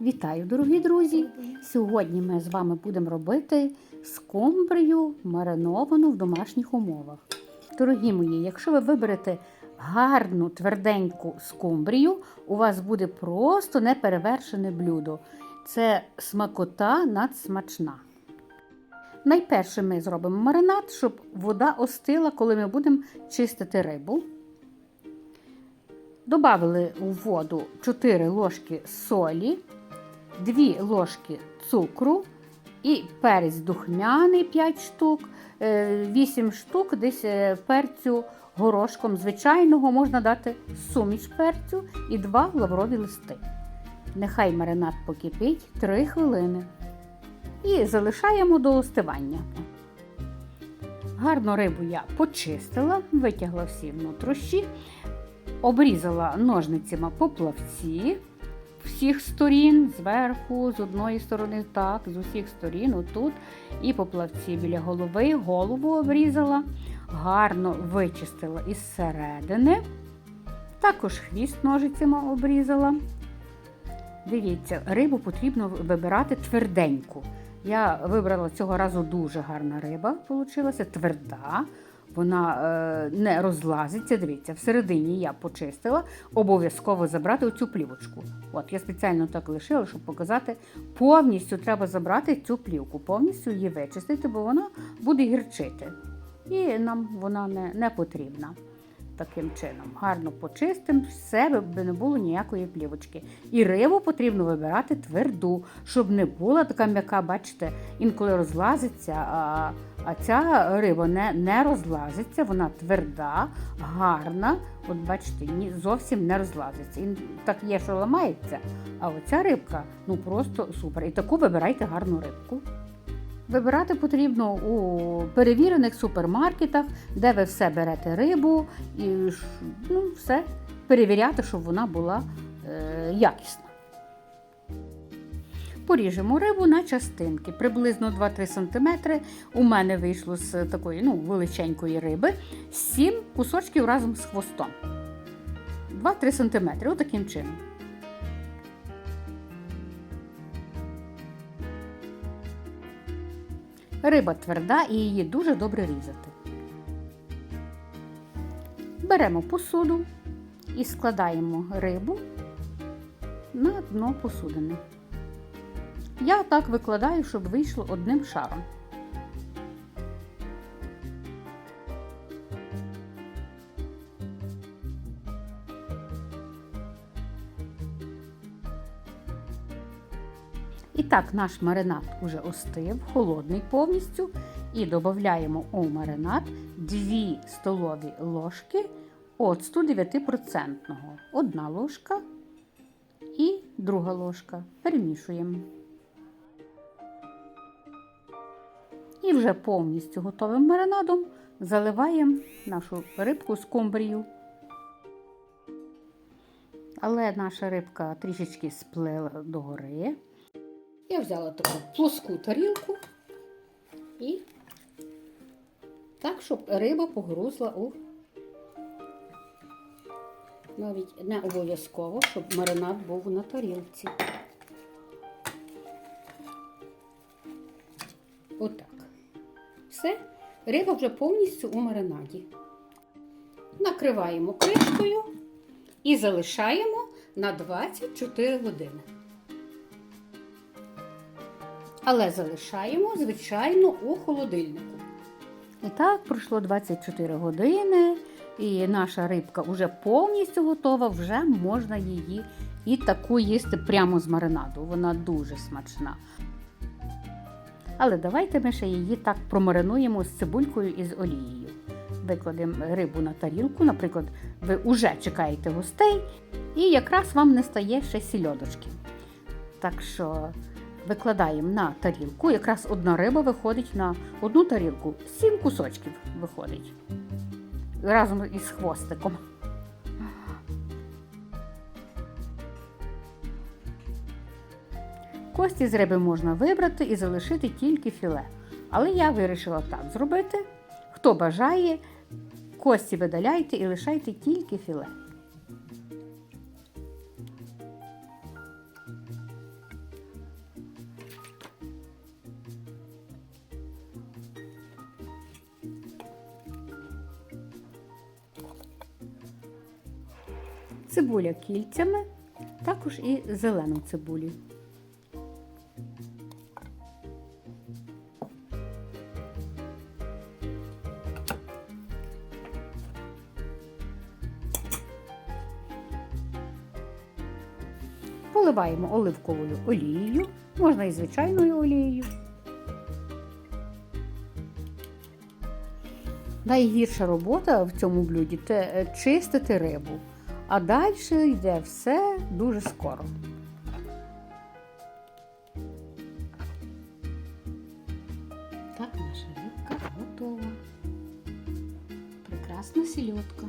Вітаю, дорогі друзі! Сьогодні ми з вами будемо робити скумбрію мариновану в домашніх умовах. Дорогі мої, якщо ви виберете гарну тверденьку скумбрію, у вас буде просто неперевершене блюдо. Це смакота надсмачна. Найперше ми зробимо маринад, щоб вода остила, коли ми будемо чистити рибу. Добавили у воду 4 ложки солі, 2 ложки цукру і перець духмяний 5 штук, 8 штук десь е, перцю горошком звичайного можна дати суміш перцю і 2 лаврові листи. Нехай маринад покипить 3 хвилини. І залишаємо до остивання. Гарно рибу я почистила, витягла всі внутрішні, обрізала ножницями поплавці всіх сторін, зверху, з одної сторони, так, з усіх сторін, отут. І поплавці біля голови, голову обрізала, гарно вичистила із середини. Також хвіст ножицями обрізала. Дивіться, рибу потрібно вибирати тверденьку. Я вибрала цього разу дуже гарна риба, вийшла, тверда. Вона е, не розлазиться. Дивіться, всередині я почистила, обов'язково забрати оцю плівочку. От я спеціально так лишила, щоб показати. Повністю треба забрати цю плівку, повністю її вичистити, бо вона буде гірчити. І нам вона не, не потрібна. Таким чином, гарно почистимо, все би не було ніякої плівочки. І рибу потрібно вибирати тверду, щоб не була така м'яка, бачите, інколи розлазиться, а а ця риба не не розлазиться, вона тверда, гарна. От бачите, ні, зовсім не розлазиться. І так є, що ламається. А оця рибка ну просто супер. І таку вибирайте гарну рибку. Вибирати потрібно у перевірених супермаркетах, де ви все берете рибу і ну, все перевіряти, щоб вона була е, якісна. Поріжемо рибу на частинки, приблизно 2-3 см. У мене вийшло з такої ну, величенької риби 7 кусочків разом з хвостом. 2-3 см, отаким чином. Риба тверда і її дуже добре різати. Беремо посуду і складаємо рибу на дно посудини. Я так викладаю, щоб вийшло одним шаром. І так, наш маринад уже остив, холодний повністю. І додаємо у маринад 2 столові ложки оцту 9%. Одна ложка і друга ложка. Перемішуємо. І вже повністю готовим маринадом заливаємо нашу рибку скумбрію. Але наша рибка трішечки сплила догори. Я взяла таку плоску тарілку і так, щоб риба погрузла у навіть не обов'язково, щоб маринад був на тарілці. Отак. Все, риба вже повністю у маринаді. Накриваємо кришкою і залишаємо на 24 години. Але залишаємо, звичайно, у холодильнику. І так, пройшло 24 години, і наша рибка вже повністю готова, вже можна її і таку їсти прямо з маринаду. Вона дуже смачна. Але давайте ми ще її так промаринуємо з цибулькою і з олією. Викладемо рибу на тарілку, наприклад, ви вже чекаєте гостей, і якраз вам не стає ще сільодочки. Так що викладаємо на тарілку. Якраз одна риба виходить на одну тарілку, сім кусочків виходить. Разом із хвостиком. Кості з риби можна вибрати і залишити тільки філе. Але я вирішила так зробити. Хто бажає, кості видаляйте і лишайте тільки філе. Цибуля кільцями, також і зелену цибулю. Поливаємо оливковою олією, можна і звичайною олією. Найгірша робота в цьому блюді це е, чистити рибу, а далі йде все дуже скоро. Так, наша рибка готова. Прекрасна сільотка.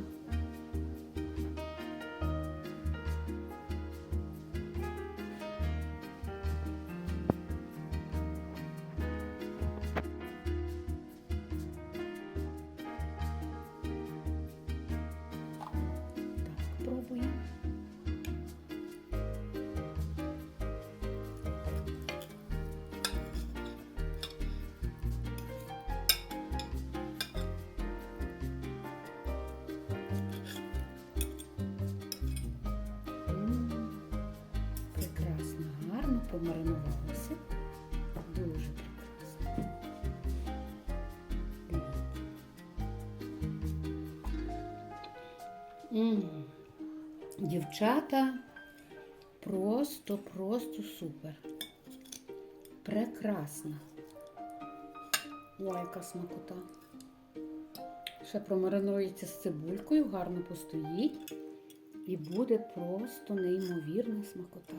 М, Прекрасно, гарно помаринувалося. Дуже прекрасно. Дівчата просто, просто супер. Прекрасно. Ой, яка смакота. Ще промаринується з цибулькою, гарно постоїть. І буде просто неймовірна смакота.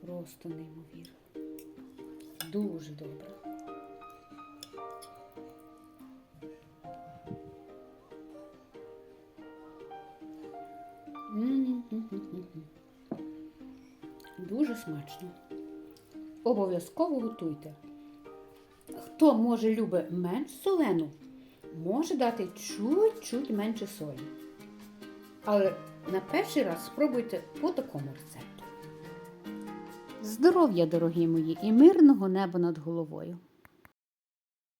Просто неймовірна. Дуже добре. Дуже смачно. Обов'язково готуйте. Хто може любить менш солену, може дати чуть-чуть менше солі. Але на перший раз спробуйте по такому рецепту. Здоров'я, дорогі мої, і мирного неба над головою.